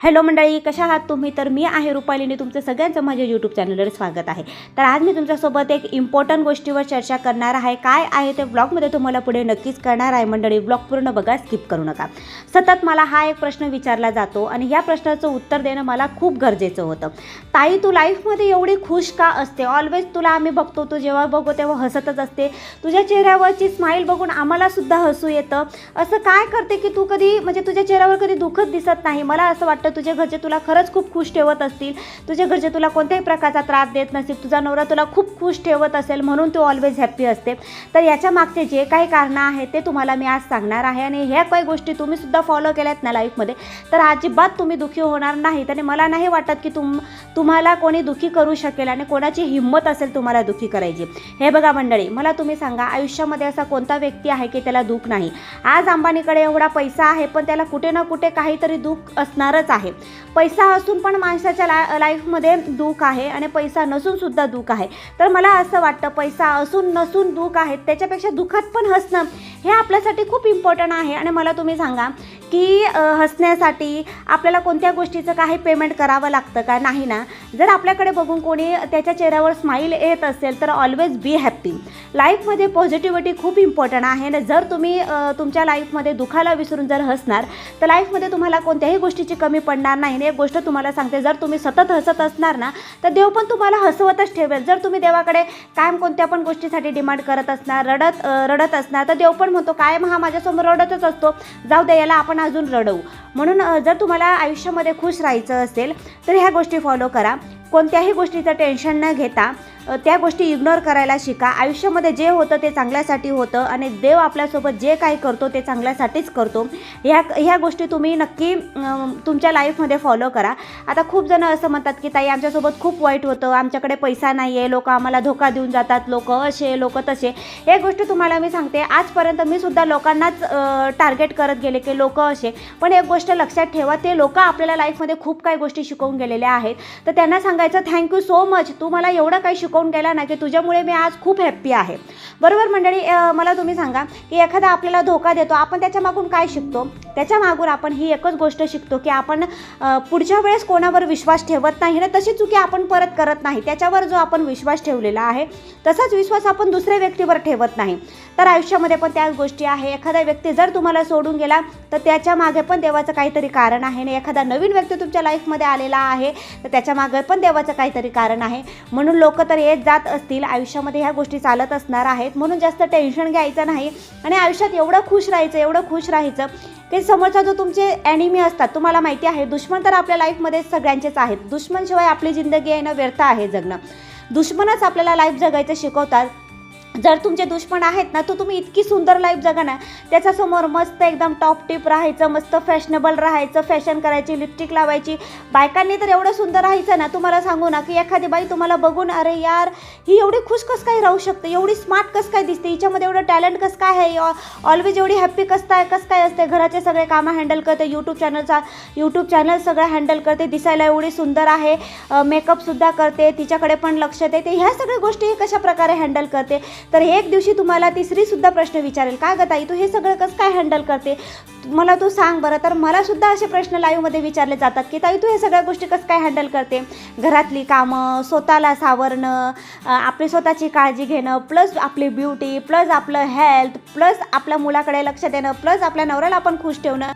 Hello मंडळी कशा आहात तुम्ही? तर मी आहे रुपालीने तुमचं सगळ्यांचं माझ्या यूट्यूब चॅनलवर स्वागत आहे. तर आज मी तुमच्यासोबत एक इम्पॉर्टंट गोष्टीवर चर्चा करणार आहे. काय आहे ते ब्लॉगमध्ये तुम्हाला पुढे नक्कीच करणार आहे मंडळी. ब्लॉग पूर्ण बघा स्किप करू नका. सतत मला हा एक प्रश्न विचारला जातो आणि ह्या प्रश्नाचं उत्तर देणं मला खूप गरजेचं होतं. ताई तू लाईफमध्ये एवढी खुश का असते? ऑलवेज तुला आम्ही बघतो तू जेव्हा बघू तेव्हा हसतच असते. तुझ्या चेहऱ्यावरची स्माईल बघून आम्हालासुद्धा हसू येतं. असं काय करते की तू कधी म्हणजे तुझ्या चेहऱ्यावर कधी दुःखच दिसत नाही? मला असं वाटतं तुझे घरचे तुला खरंच खूप खुश ठेवत असतील. तुझे घरचे तुला कोणत्याही प्रकारचा त्रास देत नसतील. तुझा नवरा तुला खूप खुश ठेवत असेल म्हणून तू ऑलवेज हॅप्पी असते. तर याच्या मागचे जे काही कारणं आहेत ते तुम्हाला मी आज सांगणार आहे आणि ह्या काही गोष्टी तुम्ही सुद्धा फॉलो केल्यात ना लाईफमध्ये तर अजिबात तुम्ही दुःखी होणार नाहीत आणि मला नाही वाटत की तुम तुम्हाला कोणी दुःखी करू शकेल आणि कोणाची हिंमत असेल तुम्हाला दुःखी करायची. हे बघा मंडळी मला तुम्ही सांगा आयुष्यामध्ये असा कोणता व्यक्ती आहे की त्याला दुःख नाही? आज अंबानीकडे एवढा पैसा आहे पण त्याला कुठे ना कुठे काहीतरी दुःख असणारच आहे. आहे. पैसा असून पण माणसाच्या ला लाईफमध्ये दुःख आहे आणि पैसा नसूनसुद्धा दुःख आहे. तर मला असं वाटतं पैसा असून नसून दुःख आहे त्याच्यापेक्षा दुःखात पण हसणं हे आपल्यासाठी खूप इम्पॉर्टंट आहे. आणि मला तुम्ही सांगा की हसण्यासाठी आपल्याला कोणत्या गोष्टीचं काही पेमेंट करावं लागतं का? नाही ना? जर आपल्याकडे बघून कोणी त्याच्या चेहऱ्यावर स्माईल येत असेल तर ऑलवेज बी हॅप्पी लाईफमध्ये पॉझिटिव्हिटी खूप इम्पॉर्टंट आहे. आणि जर तुम्ही तुमच्या लाईफमध्ये दुखाला विसरून जर हसणार तर लाईफमध्ये तुम्हाला कोणत्याही गोष्टीची कमी पडणार नाही. आणि एक गोष्ट तुम्हाला सांगते जर तुम्ही सतत हसत असणार ना तर देव पण तुम्हाला हसवतच ठेवेल. जर तुम्ही देवाकडे कायम कोणत्या पण गोष्टीसाठी डिमांड करत असणार रडत रडत असणार तर देव पण म्हणतो कायम हा माझ्यासमोर रडतच असतो. जाऊ दे याला आपण अजून रडवू. म्हणून जर तुम्हाला आयुष्यामध्ये खुश राहायचं असेल तर ह्या गोष्टी फॉलो करा. कोणत्याही गोष्टीचं टेन्शन न घेता त्या गोष्टी इग्नोर करायला शिका. आयुष्यामध्ये जे होतं ते चांगल्यासाठी होतं आणि देव आपल्यासोबत जे काही करतो ते चांगल्यासाठीच करतो. ह्या ह्या गोष्टी तुम्ही नक्की तुमच्या लाईफमध्ये फॉलो करा. आता खूप जण असं म्हणतात की ताई आमच्यासोबत खूप वाईट होतं. आमच्याकडे पैसा नाही आहे लोक आम्हाला धोका देऊन जातात. लोक असे लोक तसे. हे गोष्टी तुम्हाला मी सांगते. आजपर्यंत मी सुद्धा लोकांनाच टार्गेट करत गेले की लोक असे. पण एक गोष्ट लक्षात ठेवा ते लोक आपल्याला लाईफमध्ये खूप काही गोष्टी शिकवून गेलेल्या आहेत. तर त्यांना सांगायचं थँक्यू सो मच तू मला एवढं काही शिकवून गेला ना की तुझ्यामुळे मी आज खूप हॅप्पी आहे. बरोबर मंडळी मला तुम्ही सांगा की एखादा आपल्याला धोका देतो आपण त्याच्या मागून काय शिकतो? त्याच्या मागून आपण ही एकच गोष्ट शिकतो की आपण पुढच्या वेळेस कोणावर विश्वास ठेवत नाही ना तशी चुकी आपण परत करत नाही. त्याच्यावर जो आपण विश्वास ठेवलेला आहे तसाच विश्वास आपण दुसऱ्या व्यक्तीवर ठेवत नाही. तर आयुष्यामध्ये पण त्याच गोष्टी आहे. एखादा व्यक्ती जर तुम्हाला सोडून गेला तर त्याच्यामागे पण देवाचं काहीतरी कारण आहे. आणि एखादा नवीन व्यक्ती तुमच्या लाईफमध्ये आलेला आहे तर त्याच्यामागे पण देवाचं काहीतरी कारण आहे. म्हणून लोक तर येत जात असतील. आयुष्यामध्ये ह्या गोष्टी चालत असणार आहेत. म्हणून जास्त टेन्शन घ्यायचं नाही. आणि आयुष्यात एवढं खुश राहायचं एवढं खुश राहायचं ते समोरचा जो तुमचे ॲनिमी असतात तुम्हाला माहिती आहे दुश्मन तर आपल्या लाईफमध्ये सगळ्यांचेच आहेत. दुश्मनशिवाय आपली जिंदगी येणं व्यर्थ आहे जगणं. दुश्मनच आपल्याला लाईफ जगायचं शिकवतात. जर तुमचे दुश्मन आहेत ना तर तुम्ही इतकी सुंदर लाईफ जगा ना. त्याच्यासमोर मस्त एकदम टॉप टिप राहायचं मस्त फॅशनेबल राहायचं फॅशन करायची लिपस्टिक लावायची. बायकांनी तर एवढं सुंदर राहायचं ना तुम्हाला सांगू ना की एखादी बाई तुम्हाला बघून अरे यार ही एवढी खुश कसं काय राहू शकते? एवढी स्मार्ट कसं काय दिसते? हिच्यामध्ये एवढं टॅलेंट कसं काय आहे? ऑलवेज एवढी हॅप्पी कसं काय कसं काय असते? घराचे सगळे कामं हँडल करते यूट्यूब चॅनलचा यूट्यूब चॅनल सगळं हँडल करते दिसायला एवढी सुंदर आहे. मेकअपसुद्धा करते तिच्याकडे पण लक्ष देते. ह्या सगळ्या गोष्टी कशा प्रकारे हँडल करते? तर एक दिवशी तुम्हाला तिसरीसुद्धा प्रश्न विचारेल का ग ताई तू हे सगळं कसं काय हँडल करते? मला तू सांग बरं. तर मला सुद्धा असे प्रश्न लाईव्हमध्ये विचारले जातात की ताई तू हे सगळ्या गोष्टी कसं काय हँडल करते? घरातली कामं स्वतःला सावरणं आपली स्वतःची काळजी घेणं प्लस आपली ब्युटी प्लस आपलं हेल्थ प्लस आपल्या मुलाकडे लक्ष देणं प्लस आपल्या नवऱ्याला आपण खुश ठेवणं.